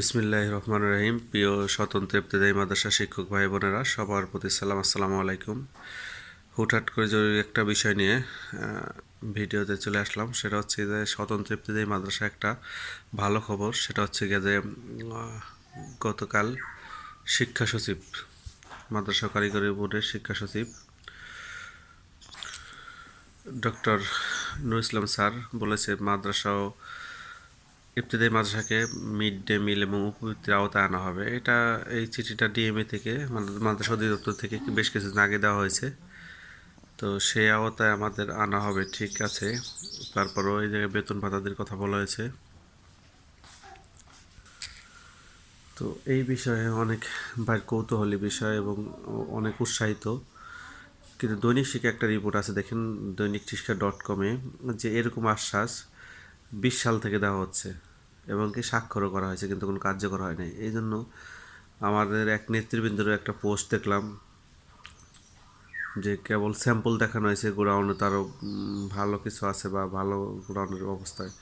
বিসমিল্লাহ রহমান রহিম। প্রিয় স্বতন্ত্র ইবতেদায়ী মাদ্রাসা শিক্ষক ভাই বোনেরা সবার প্রতি সালাম, আসসালামু আলাইকুম। হুটহাট করে জরুরি একটা বিষয় নিয়ে ভিডিওতে চলে আসলাম। সেটা হচ্ছে যে, স্বতন্ত্র ইবতেদায়ী মাদ্রাসা একটা ভালো খবর। সেটা হচ্ছে গিয়ে যে গতকাল শিক্ষা সচিব, মাদ্রাসা কারিগরি বোর্ডের শিক্ষা সচিব, ডক্টর নুর ইসলাম স্যার বলেছে মাদ্রাসা ও ইবতদায়ী মাদ্রাসাকে মিড ডে মিল এবং উপবৃত্তির আওতায় আনা হবে। এটা এই চিঠিটা ডিএমএ থেকে মানে মাদ্রাসা অধিদপ্তর থেকে বেশ কিছুদিন আগে দেওয়া হয়েছে। তো সেই আওতায় আমাদের আনা হবে, ঠিক আছে। তারপরও এই জায়গায় বেতন ভাতাদের কথা বলা হয়েছে। তো এই বিষয়ে অনেক ভাই কৌতূহলী বিষয় এবং অনেক উৎসাহিত। কিন্তু দৈনিক শিক্ষা একটা রিপোর্ট আছে, দেখেন দৈনিক শিক্ষা ডট কমে যে এরকম আশ্বাস বিশ সাল থেকে দেওয়া হচ্ছে। এবং কি স্বাক্ষরও করা হয়েছে, কিন্তু কোনো কার্যকর হয় নাই। এই জন্য আমাদের এক নেতৃবৃন্দের একটা পোস্ট দেখলাম যে কেবল স্যাম্পল দেখানো হয়েছে, গোডাউনে তারও ভালো কিছু আছে বা ভালো গোডাউনের অবস্থায়।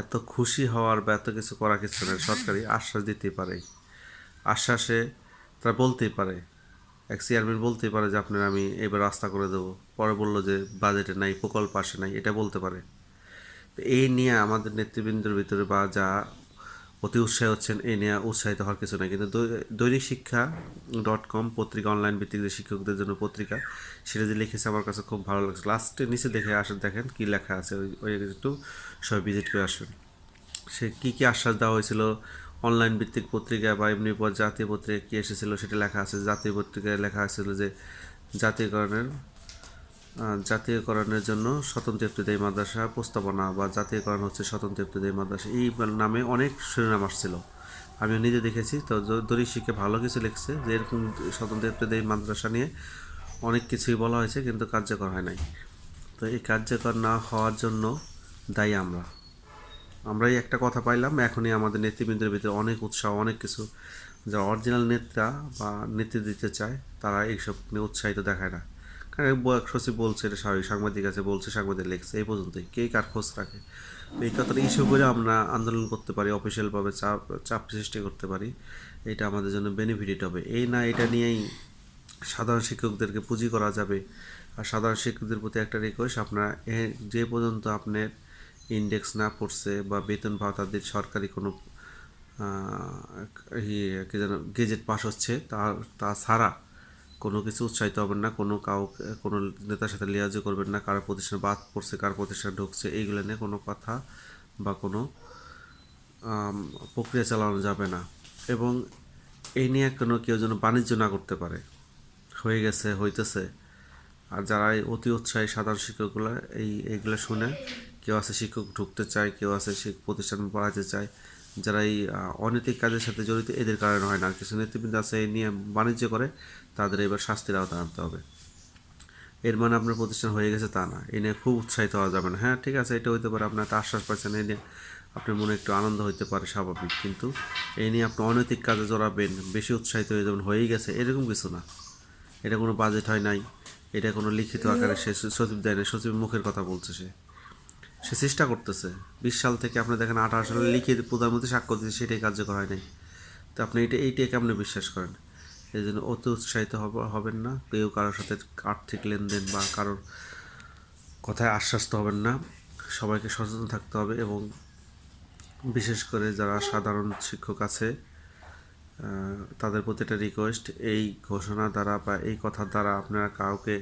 এত খুশি হওয়ার বা এত কিছু করা কিছু না সরকারি আশ্বাস দিতেই পারে। আশ্বাসে তারা বলতেই পারে, এক চেয়ারম্যান বলতেই পারে যে, আপনার আমি এবার রাস্তা করে দেবো। পরে বলল যে, বাজেটে নাই, প্রকল্প আসে নাই। এটা বলতে পারে। এই নিয়ে আমাদের নেতৃবৃন্দের ভিতরে বা যা অতি উৎসাহী হচ্ছেন, এই নিয়ে উৎসাহিত হওয়ার কিছু নাই। কিন্তু দৈনিক শিক্ষা ডট কম পত্রিকা, অনলাইন ভিত্তিক যে শিক্ষকদের জন্য পত্রিকা, সেটা যে লিখেছে আমার কাছে খুব ভালো লাগছে। লাস্টে নিচে দেখে আসেন, দেখেন কী লেখা আছে, ওই ওই একটু সবাই ভিজিট করে আসবেন। সে কী কী আশ্বাস দেওয়া হয়েছিল? অনলাইন ভিত্তিক পত্রিকা বা এমনি পর জাতীয় পত্রিকা কী এসেছিল? সেটা লেখা আছে। জাতীয় পত্রিকায় লেখা হয়েছিল যে জাতীয়করণের জাতীয়করণের জন্য স্বতন্ত্র ইবতদায়ী মাদ্রাসা প্রস্তাবনা বা জাতীয়করণ হচ্ছে স্বতন্ত্র ইবতদায়ী মাদ্রাসা। এই নামে অনেক শিরোনাম আসছিল। আমি নিজে দেখেছি, তো দ- শিখে ভালো কিছু লিখছে যে এরকম স্বতন্ত্র ইবতদায়ী মাদ্রাসা নিয়ে অনেক কিছুই বলা হয়েছে কিন্তু কার্যকর হয় নাই। তো এই কার্যকর না হওয়ার জন্য দায়ী আমরা। আমরাই একটা কথা পাইলাম, এখনই আমাদের নেতৃবৃন্দের ভিতরে অনেক উৎসাহ, অনেক কিছু। যারা অরিজিনাল নেতা বা নেতৃত্ব দিতে চায়, তারা এইসব নিয়ে উৎসাহিত দেখায় না। কারণ সচিব বলছে, এটা স্বাভাবিক সাংবাদিক আছে, বলছে, সাংবাদিক লিখছে, এই পর্যন্তই। কে কার খোঁজ রাখে? তো এই কথাটা ইস্যু করে আমরা আন্দোলন করতে পারি অফিসিয়ালভাবে চাপ চাপ সৃষ্টি করতে পারি। এটা আমাদের জন্য বেনিফিট হবে। এই না, এটা নিয়েই সাধারণ শিক্ষকদেরকে পুঁজি করা যাবে। আর সাধারণ শিক্ষকদের প্রতি একটা রিকোয়েস্ট আপনারা যে পর্যন্ত আপনার ইন্ডেক্স না পড়ছে বা বেতন ভাতাদের সরকারি কোনো ইয়ে কি যেন গেজেট পাস হচ্ছে, তা তা ছাড়া কোনো কিছু উৎসাহিত হবেন না, কোনো কাউকে, কোনো নেতার সাথে লিয়াজও করবেন না, কার প্রতিষ্ঠান বাদ পড়ছে, কার প্রতিষ্ঠান ঢুকছে, এইগুলো নিয়ে কোনো কথা বা কোনো প্রক্রিয়া চালানো যাবে না। এবং এই নিয়ে কোনো কেউ যেন বাণিজ্য না করতে পারে। হয়ে গেছে, হইতেছে। আর যারা অতি উৎসাহী সাধারণ শিক্ষকগুলো, এই, এইগুলো শুনে কেউ আছে শিক্ষক ঢুকতে চায়, কেউ আছে প্রতিষ্ঠান পড়াতে চায় যারা এই অনৈতিক কাজের সাথে জড়িত, এদের কারণে হয় না। কিছু নেতৃবৃন্দ আছে, এই নিয়ে বাণিজ্য করে, তাদের এবার শাস্তির আওতায় আনতে হবে। এর মানে আপনার প্রতিষ্ঠান হয়ে গেছে তা না। এ নিয়ে খুব উৎসাহিত হওয়া যাবে না। হ্যাঁ ঠিক আছে, এটা হইতে পারে, আপনার একটা আশ্বাস পাচ্ছেন এই নিয়ে আপনার মনে একটু আনন্দ হইতে পারে, স্বাভাবিক। কিন্তু এই নিয়ে আপনি অনৈতিক কাজে জড়াবেন, বেশি উৎসাহিত হয়ে যাবেন, হয়েই গেছে, এরকম কিছু না। এটা কোনো বাজেট হয় নাই, এটা কোনো লিখিত আকারে সে সচিব দেয় না সচিবের মুখের কথা বলছে সে। সে চেষ্টা করতেছে। বিশ সাল থেকে আপনি দেখেন আঠারো সালে লিখিত প্রধানমন্ত্রী স্বাক্ষর দিচ্ছে সেটাই কার্যকর হয় নাই। তো আপনি এটা, এইটাই কেমন বিশ্বাস করেন? এই জন্য অতি উৎসাহিত হবেন না, কেউ কারোর সাথে আর্থিক লেনদেন বা কারোর কথায় আশ্বাস্ত হবেন না। সবাইকে সচেতন থাকতে হবে এবং বিশেষ করে যারা সাধারণ শিক্ষক আছে তাদের প্রতি একটা রিকোয়েস্ট এই ঘোষণা দ্বারা বা এই কথার দ্বারা আপনারা কাউকে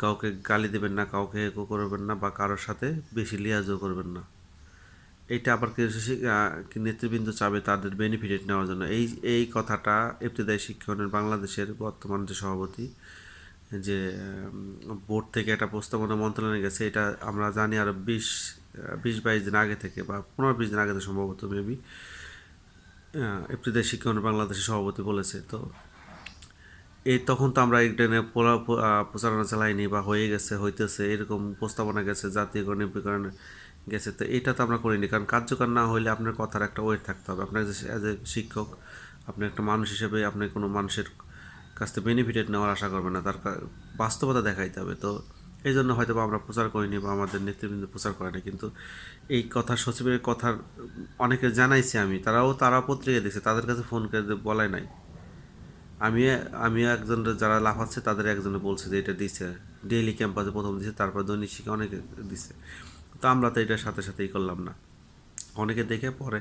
কাউকে গালি দেবেন না কাউকে একো করবেন না বা কারোর সাথে বেশি লিয়াজও করবেন না। এইটা আবার কিছু শি- আহ, কি নেতৃবৃন্দ চাবে তাদের বেনিফিট নেওয়ার জন্য। এই এই কথাটা ইবতদায়ী শিক্ষণের বাংলাদেশের বর্তমান যে সভাপতি যে বোর্ড থেকে একটা প্রস্তাবনা মন্ত্রণালয়ে গেছে এটা আমরা জানি আরও বিশ বিশ বাইশ দিন আগে থেকে বা পনেরো বিশ দিন আগে থেকে সম্ভবত মেবি ইবতদায়ী শিক্ষণ বাংলাদেশের সভাপতি বলেছে। তো এই তখন তো আমরা এটা নিয়ে প্রচারণা চালাইনি বা হয়ে গেছে, হইতেছে, এরকম প্রস্তাবনা গেছে, জাতীয়করণ নিবীকরণ গেছে। তো এটা তো আমরা করিনি, কারণ কার্যকর না হইলে আপনার কথার একটা ওয়েট থাকতে হবে। আপনার অ্যাজ এ শিক্ষক, আপনি একটা মানুষ হিসেবে আপনি কোনো মানুষের কাছ থেকে বেনিফিটেড নেওয়ার আশা করবেন না, তার বাস্তবতা দেখাইতে হবে। তো এই জন্য হয়তো বা আমরা প্রচার করিনি বা আমাদের নেতৃবৃন্দ প্রচার করে না কিন্তু এই কথা সচিবের কথার অনেকে জানাইছি আমি, তারাও তারা পত্রিকা দিয়েছে তাদের কাছে ফোন করে বলাই নাই। আমি আমি একজন যারা লাফাচ্ছে তাদের একজনে বলছে যে এটা দিছে। ডেইলি ক্যাম্পাসে প্রথম দিছে, তারপর দৈনিক শিখে অনেকে দিছে। তো আমরা তো এটার সাথে সাথেই করলাম না। অনেকে দেখে পরে,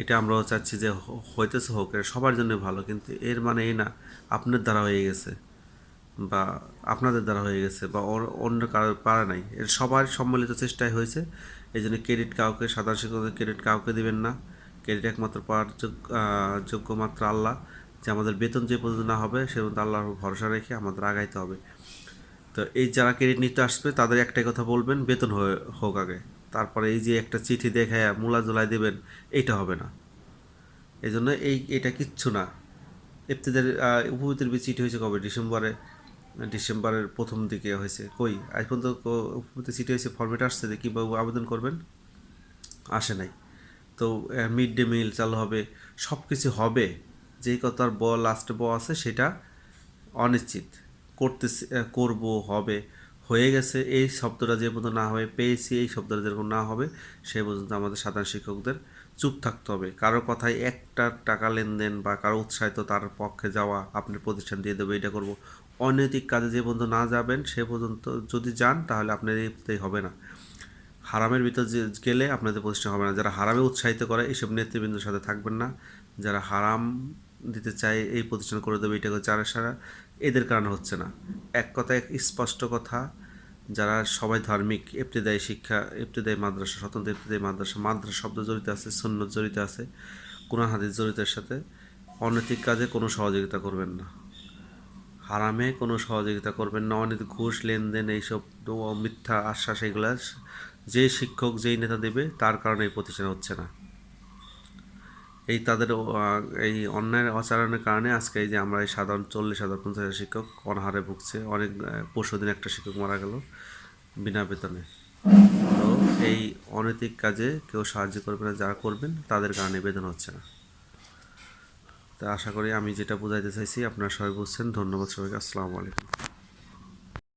এটা আমরাও চাচ্ছি যে হইতেছে হোক, এটা সবার জন্য ভালো, কিন্তু এর মানে এই না, আপনার দ্বারা হয়ে গেছে, বা আপনাদের দ্বারা হয়ে গেছে, বা অন্য কারোর পারা নাই। এর সবার সম্মিলিত চেষ্টাই হয়েছে, এই জন্য ক্রেডিট কাউকে, সাধারণ শিক্ষকদের ক্রেডিট কাউকে দিবেন না। ক্রেডিট একমাত্র পাওয়ার যোগ্য মাত্র আল্লাহ। যে আমাদের বেতন যে পর্যন্ত না হবে, সে পর্যন্ত আল্লাহর ভরসা রেখে আমাদের আগাইতে হবে। তো এই যারা ক্রেডিট নিতে আসবে, তাদের একটাই কথা বলবেন, বেতন হোক আগে। তারপরে এই যে একটা চিঠি দেখায় মূলা জোলাই দেবেন, এইটা হবে না। এই জন্য এই, এটা কিচ্ছু না। এপ্রিলের উপভূতির চিঠি হয়েছে কবে? ডিসেম্বরে, ডিসেম্বরের প্রথম দিকে হয়েছে। কই? আজ পর্যন্ত উপভূতি চিঠি হয়েছে ফর্মেট আসছে যে কীভাবে আবেদন করবেন? আসে নাই। তো মিড ডে মিল চালু হবে সব কিছু হবে। যেই কথার ব লাস্টে ব আছে সেটা অনিশ্চিত। করতে করব, হবে, হয়ে গেছে। এই শব্দটা যে পর্যন্ত না হবে পেয়েছি, এই শব্দটা যেরকম না হবে, সে পর্যন্ত আমাদের সাধারণ শিক্ষকদের চুপ থাকতে হবে। কারও কথায় একটা টাকা লেনদেন বা কারও উৎসাহিত তার পক্ষে যাওয়া, আপনার প্রতিষ্ঠান দিয়ে দেবে, এটা করব, অনৈতিক কাজে যে পর্যন্ত না যাবেন, সে পর্যন্ত যদি যান, তাহলে আপনার এই হবে না। হারামের ভিতর গেলে আপনাদের প্রতিষ্ঠান হবে না। যারা হারামে উৎসাহিত করে এইসব নেতৃবৃন্দের সাথে থাকবেন না। যারা হারাম দিতে চায়, এই প্রতিষ্ঠান করে দেবে, এটা চারা সারা, এদের কারণে হচ্ছে না। এক কথায় স্পষ্ট কথা, যারা সবাই ধার্মিক এপ্তিদায়ী শিক্ষা এপ্তিদায়ী মাদ্রাসা, স্বতন্ত্র এপ্তিদায়ী মাদ্রাসা মাদ্রাসা শব্দ জড়িত আছে, সুন্নত জড়িত আছে, কোরআন হাদিস জড়িতের সাথে অনৈতিক কাজে কোনো সহযোগিতা করবেন না। হারামে কোনো সহযোগিতা করবেন না অনেক ঘুষ, লেনদেন, এইসব মিথ্যা আশ্বাস, এগুলা, যে শিক্ষক, যেই নেতা দেবে, তার কারণে এই প্রতিষ্ঠান হচ্ছে না। এই তাদের এই অন্যায়ের আচরণের কারণে আজকে এই যে আমরা এই সাধারণ চল্লিশ হাজার, পঞ্চাশ হাজার শিক্ষক অনাহারে ভুগছে। অনেক পরশু দিন একটা শিক্ষক মারা গেল বিনা বেতনে। তো এই অনৈতিক কাজে কেউ সাহায্য করবে না যারা করবেন তাদের কারণে বেতন হচ্ছে না। তা আশা করি আমি যেটা বোঝাইতে চাইছি, আপনারা সবাই বুঝছেন। ধন্যবাদ সবাইকে। আসসালামু আলাইকুম।